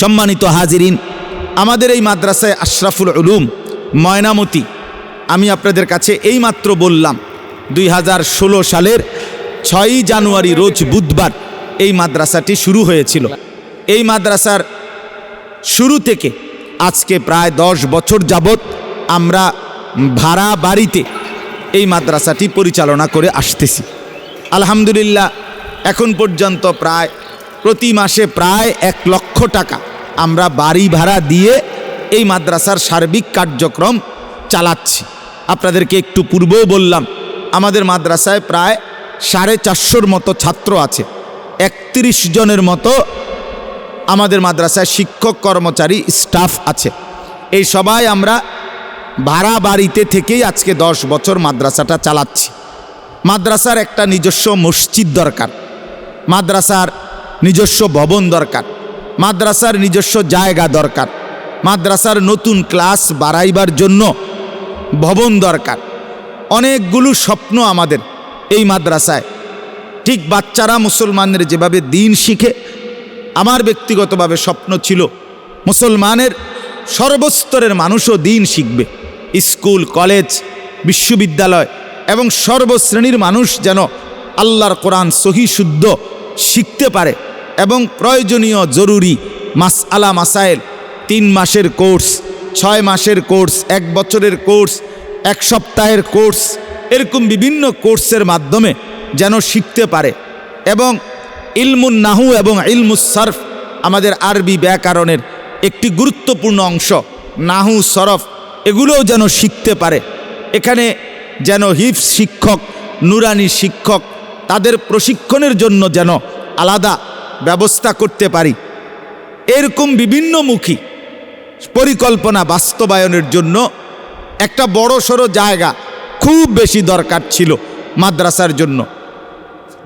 সম্মানিত হাজিরিন, আমাদের এই মাদ্রাসায় আশরাফুল উলুম, ময়নামতি, আমি আপনাদের কাছে এই মাত্র বললাম, দুই হাজার ষোলো সালের ছয়ই জানুয়ারি রোজ বুধবার এই মাদ্রাসাটি শুরু হয়েছিল। এই মাদ্রাসার শুরু থেকে আজকে প্রায় দশ বছর যাবৎ আমরা ভাড়া বাড়িতে এই মাদ্রাসাটি পরিচালনা করে আসতেছি। আলহামদুলিল্লাহ, এখন পর্যন্ত প্রায় প্রতি মাসে প্রায় এক লক্ষ টাকা আমরা বাড়ি ভাড়া দিয়ে এই মাদ্রাসার সার্বিক কার্যক্রম চালাচ্ছি। আপনাদেরকে একটু পূর্বেও বললাম, আমাদের মাদ্রাসায় প্রায় সাড়ে চারশোর মতো ছাত্র আছে। একত্রিশ জনের মতো আমাদের মাদ্রাসায় শিক্ষক, কর্মচারী, স্টাফ আছে। এই সবাই আমরা ভাড়া বাড়িতে থেকেই আজকে দশ বছর মাদ্রাসাটা চালাচ্ছি। মাদ্রাসার একটা নিজস্ব মসজিদ দরকার। মাদ্রাসার নিজস্ব ভবন দরকার। মাদ্রাসার নিজস্ব জায়গা দরকার। মাদ্রাসার নতুন ক্লাস বাড়াইবার জন্য ভবন দরকার। অনেকগুলো স্বপ্ন আমাদের এই মাদ্রাসায়। ঠিক বাচ্চারা মুসলমানের যেভাবে দিন শিখে, আমার ব্যক্তিগতভাবে স্বপ্ন ছিল মুসলমানের সর্বস্তরের মানুষও দিন শিখবে। স্কুল, কলেজ, বিশ্ববিদ্যালয় এবং সর্বশ্রেণীর মানুষ যেন আল্লাহর কোরআন সহি, শুদ্ধ শিখতে পারে। এবং প্রয়োজনীয় জরুরি মাস আলা মাসাইল, তিন মাসের কোর্স, ছয় মাসের কোর্স, এক বছরের কোর্স, এক সপ্তাহের কোর্স, এরকম বিভিন্ন কোর্সের মাধ্যমে যেন শিখতে পারে। এবং ইলমুন নাহু এবং ইলমুস সরফ আমাদের আরবি ব্যাকরণের একটি গুরুত্বপূর্ণ অংশ। নাহু, সরফ, এগুলোও যেন শিখতে পারে। এখানে যেন হিফ শিক্ষক, নুরানি শিক্ষক, তাদের প্রশিক্ষণের জন্য যেন আলাদা ব্যবস্থা করতে পারি। এরকম বিভিন্নমুখী পরিকল্পনা বাস্তবায়নের জন্য একটা বড় সড়ো জায়গা খুব বেশি দরকার ছিল মাদ্রাসার জন্য।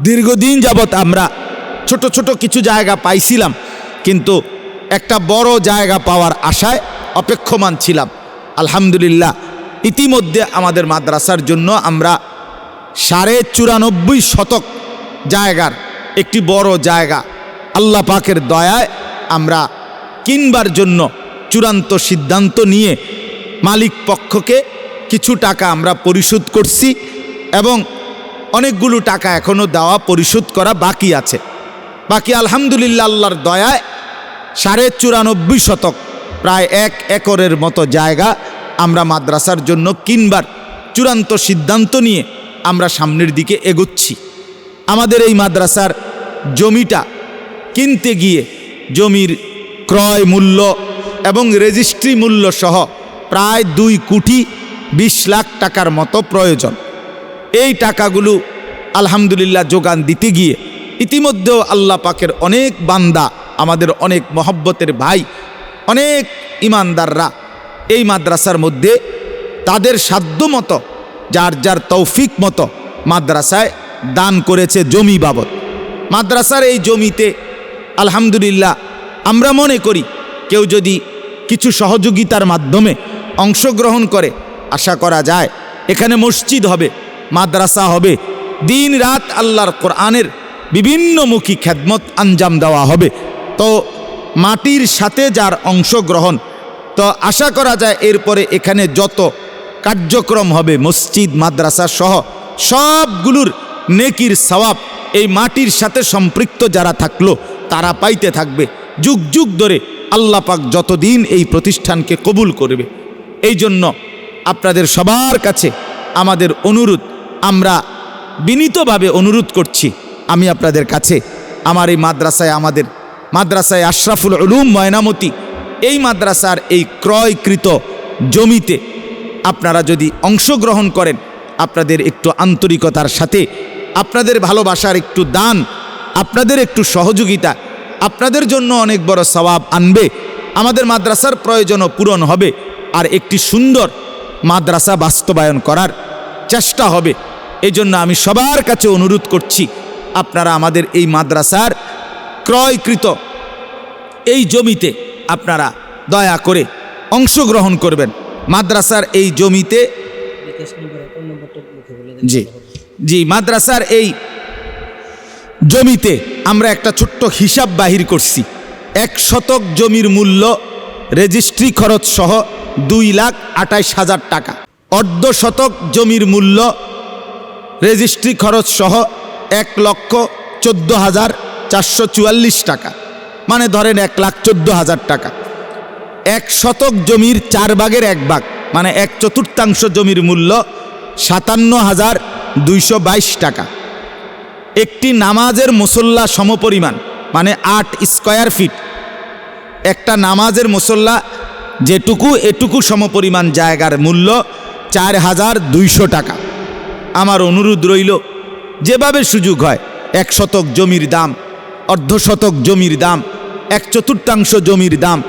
দীর্ঘদিন যাবৎ আমরা ছোট ছোট কিছু জায়গা পাইছিলাম, কিন্তু একটা বড় জায়গা পাওয়ার আশায় অপেক্ষমান ছিলাম। আলহামদুলিল্লাহ, ইতিমধ্যে আমাদের মাদ্রাসার জন্য আমরা সাড়ে চুরানব্বই শতক জায়গার একটি বড় জায়গা আল্লাহ পাকের দয়ায় আমরা কিনবার জন্য চূড়ান্ত সিদ্ধান্ত নিয়ে মালিক পক্ষকে কিছু টাকা আমরা পরিশোধ করছি এবং অনেকগুলো টাকা এখনও দেওয়া পরিশোধ করা বাকি আছে। বাকি আলহামদুলিল্লাহ আল্লাহর দয়ায় সাড়ে চুরানব্বই শতক, প্রায় এক একরের মতো জায়গা আমরা মাদ্রাসার জন্য কিনবার চূড়ান্ত সিদ্ধান্ত নিয়ে আমরা সামনের দিকে এগোচ্ছি। আমাদের এই মাদ্রাসার জমিটা কিনতে গিয়ে জমির ক্রয় মূল্য এবং রেজিস্ট্রি মূল্য সহ প্রায় দুই কোটি বিশ লাখ টাকার মতো প্রয়োজন। এই টাকাগুলো আলহামদুলিল্লাহ যোগান দিতে গিয়ে ইতিমধ্যেও আল্লাহ পাকের অনেক বান্দা, আমাদের অনেক মহব্বতের ভাই, অনেক ইমানদাররা এই মাদ্রাসার মধ্যে তাদের সাধ্য মতো, যার যার তৌফিক মতো মাদ্রাসায় দান করেছে জমি বাবদ। মাদ্রাসার এই জমিতে আলহামদুলিল্লাহ, আমরা মনে করি কেউ যদি কিছু সহযোগিতার মাধ্যমে অংশগ্রহণ করে, আশা করা যায় এখানে মসজিদ হবে, মাদ্রাসা হবে, দিন রাত আল্লাহর কোরআনের বিভিন্নমুখী খ্যাদমত আঞ্জাম দেওয়া হবে, তো মাটির সাথে যার অংশগ্রহণ, তো আশা করা যায় এরপরে এখানে যত কার্যক্রম হবে, মসজিদ, মাদ্রাসা সহ সবগুলোর নেকির সওয়াব এই মাটির সাথে সম্পৃক্ত যারা থাকল তারা পাইতে থাকবে। যুগ যুগ ধরে আল্লাহ পাক যতদিন এই প্রতিষ্ঠানকে কবুল করবে। এই জন্য আপনাদের সবার কাছে আমাদের অনুরোধ, আমরা বিনীতভাবে অনুরোধ করছি, আমি আপনাদের কাছে আমার এই মাদ্রাসায় আমাদের, মাদ্রাসায় আশরাফুল উলুম ময়নামতি, এই মাদ্রাসার এই ক্রয়কৃত জমিতে আপনারা যদি অংশগ্রহণ করেন, আপনাদের একটু আন্তরিকতার সাথে, আপনাদের ভালোবাসার একটু দান আপনাদের একটু সহযোগিতা। আপনাদের জন্য অনেক বড় সওয়াব আনবে। আমাদের মাদ্রাসার প্রয়োজনও পূরণ হবে। আর একটি সুন্দর মাদ্রাসা বাস্তবায়ন করার চেষ্টা হবে। এই জন্য আমি সবার কাছে অনুরোধ করছি আপনারা আমাদের এই মাদ্রাসার ক্রয়কৃত এই জমিতে আপনারা দয়া করে অংশগ্রহণ করবেন। মাদ্রাসার এই জমিতে জি জি মাদ্রাসার এই জমিতে আমরা একটা ছোট্ট হিসাব বাহির করছি। এক শতক জমির মূল্য রেজিস্ট্রি খরচ সহ দুই লাখ আটাইশ হাজার টাকা। অর্ধ শতক জমির মূল্য রেজিস্ট্রি খরচ সহ এক লক্ষ চোদ্দ হাজার চারশো চুয়াল্লিশ টাকা। মানে ধরেন এক লাখ চোদ্দ হাজার টাকা। এক শতক জমির চার ভাগের এক ভাগ মানে এক চতুর্থাংশ জমির মূল্য সাতান্ন হাজার দুইশো বাইশ টাকা। একটি নামাজের মুসল্লা সমপরিমাণ মানে আট স্কয়ার ফিট। একটা নামাজের মুসল্লা যেটুকু এটুকু সমপরিমাণ জায়গার মূল্য চার হাজার দুইশো টাকা। আমার অনুরোধ রইল, যেভাবে সুযোগ হয় এক শতক জমির দাম অর্ধ শতক জমির দাম, এক চতুর্থাংশ জমির দাম,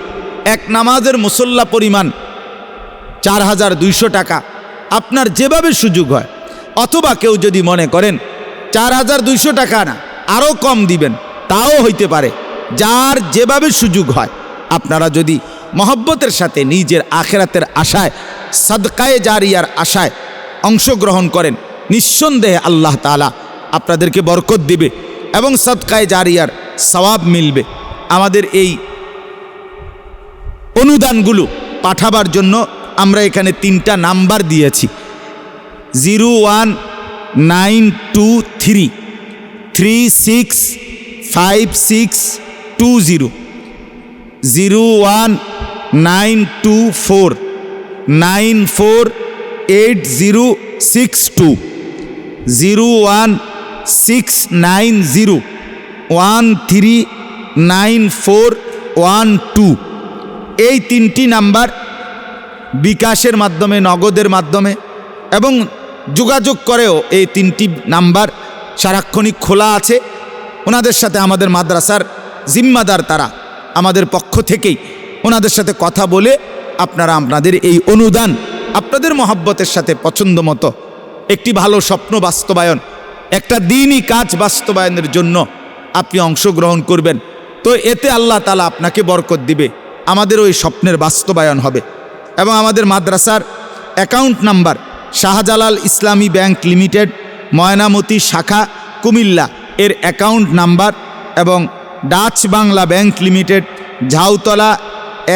এক নামাজের মুসল্লা পরিমাণ চার হাজার দুইশো টাকা। আপনার যেভাবে সুযোগ হয়, অথবা কেউ যদি মনে করেন চার হাজার দুইশো টাকা না আরও কম দিবেন, তাও হইতে পারে। যার যেভাবে সুযোগ হয়, আপনারা যদি মহব্বতের সাথে নিজের আখেরাতের আশায়, সাদকায়ে জারিয়ার আশায় অংশগ্রহণ করেন, নিঃসন্দেহে আল্লাহ তালা আপনাদেরকে বরকত দিবে এবং সদকায়ে জারিয়ার সওয়াব মিলবে। আমাদের এই অনুদানগুলো পাঠাবার জন্য আমরা এখানে তিনটা নাম্বার দিয়েছি। Zero one nine two three three six five six two zero zero one nine two four nine four eight zero six two zero one six nine zero one three nine four one two এই তিনটি number বিকাশের মাধ্যমে, নগদের মাধ্যমে এবং যোগাযোগ করেও এই তিনটি নাম্বার সারাক্ষণিক খোলা আছে। ওনাদের সাথে আমাদের মাদ্রাসার জিম্মাদার তারা। আমাদের পক্ষ থেকেই ওনাদের সাথে কথা বলে আপনারা আপনাদের এই অনুদান আপনাদের মহাব্বতের সাথে পছন্দ মতো একটি ভালো স্বপ্ন বাস্তবায়ন, একটা দিনই কাজ বাস্তবায়নের জন্য আপনি অংশগ্রহণ করবেন। তো এতে আল্লাহ তালা আপনাকে বরকত দিবে। আমাদের ওই স্বপ্নের বাস্তবায়ন হবে। এবং আমাদের মাদ্রাসার account number Shahjalal Islami bank limited, Mainamati শাখা, কুমিল্লা। এর অ্যাকাউন্ট নাম্বার এবং Dutch Bangla bank limited, Jhautala,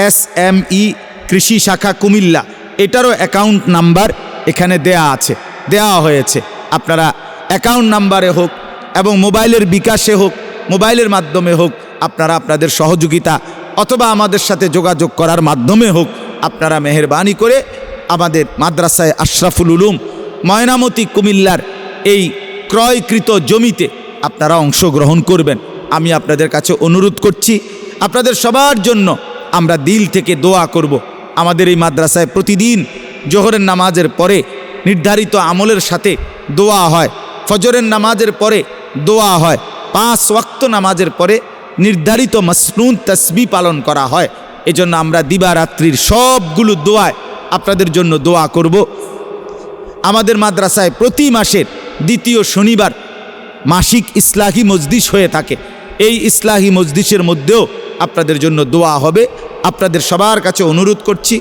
S M E কৃষি শাখা, কুমিল্লা। এটারও অ্যাকাউন্ট নাম্বার এখানে দেয়া আছে দেওয়া হয়েছে। আপনারা অ্যাকাউন্ট নাম্বারে হোক এবং মোবাইলের বিকাশে হোক, মোবাইলের মাধ্যমে হোক, আপনারা আপনাদের সহযোগিতা অথবা আমাদের সাথে যোগাযোগ করার মাধ্যমে হোক, আপনারা মেহরবানি করে আমাদের মাদ্রাসায় আশরাফুল উলুম ময়নামতি কুমিল্লার এই ক্রয়কৃত জমিতে আপনারা অংশগ্রহণ করবেন আমি আপনাদের কাছে অনুরোধ করছি, আপনাদের সবার জন্য আমরা দিল থেকে দোয়া করব। আমাদের এই মাদ্রাসায় প্রতিদিন জোহরের নামাজের পরে নির্ধারিত আমলের সাথে দোয়া হয়, ফজরের নামাজের পরে দোয়া হয়, পাঁচ ওয়াক্ত নামাজের পরে নির্ধারিত মসনুন তসবি পালন করা হয় এজন্য আমরা দিবারাত্রির সবগুলো দোয়ায় আপনাদের জন্য দোয়া করব। আমাদের মাদ্রাসায় প্রতি মাসের দ্বিতীয় শনিবার মাসিক ইসলাহি মজদিস হয়ে থাকে। এই ইসলাহি মজদিসের মধ্যেও আপনাদের জন্য দোয়া হবে। আপনাদের সবার কাছে অনুরোধ করছি,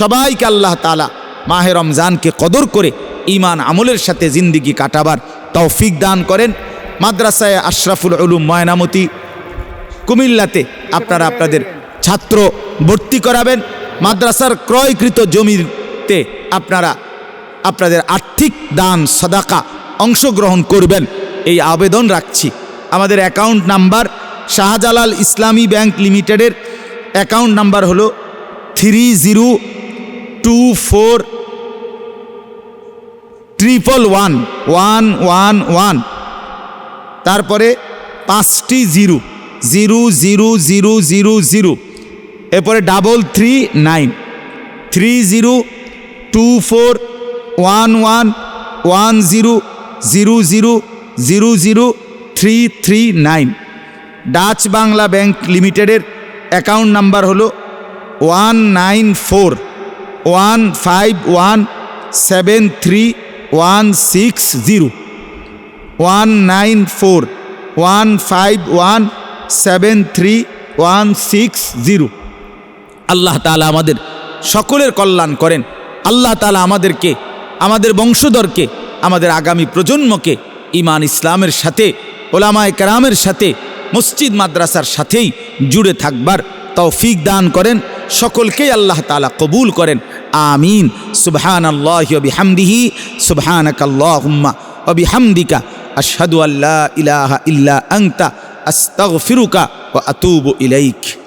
সবাইকে আল্লাহ তালা মাহে রমজানকে কদর করে ইমান আমলের সাথে জিন্দিগি কাটাবার তৌফিক দান করেন। মাদ্রাসায় আশরাফুল উলুম ময়নামতি কুমিল্লাতে আপনারা আপনাদের ছাত্র ভর্তি করাবেন। মাদ্রাসার ক্রয়কৃত জমিতে আপনারা, আপনাদের আর্থিক দান, সদাকা অংশগ্রহণ করবেন। এই আবেদন রাখছি। আমাদের account number Shahjalal Islami bank লিমিটেডের অ্যাকাউন্ট নাম্বার হলো three zero two four triple one one one one. তারপরে পাঁচটি zero zero zero zero zero zero. এরপরে double three nine three zero two four one one one zero zero zero zero zero three three nine Dutch Bangla bank লিমিটেডের account number হলো one nine four one five one seven three one six zero one nine four one five one seven three one six zero আল্লাহ তালা আমাদের সকলের কল্যাণ করেন। আল্লাহ তালা আমাদেরকে, আমাদের বংশধরকে, আমাদের আগামী প্রজন্মকে ইমান ইসলামের সাথে, ওলামায় কারামের সাথে, মসজিদ মাদ্রাসার সাথেই জুড়ে থাকবার তৌফিক দান করেন। সকলকেই আল্লাহ তালা কবুল করেন। আমিন। সুবহান আল্লাহ সুবহান সুবহানকাল্লাহুম্মা অবিহামদিকা আশাদু আল্লাহ ইলাহা ইল্লা আংতা আস্তাগফিরুকা ও আতুব ইলাইক।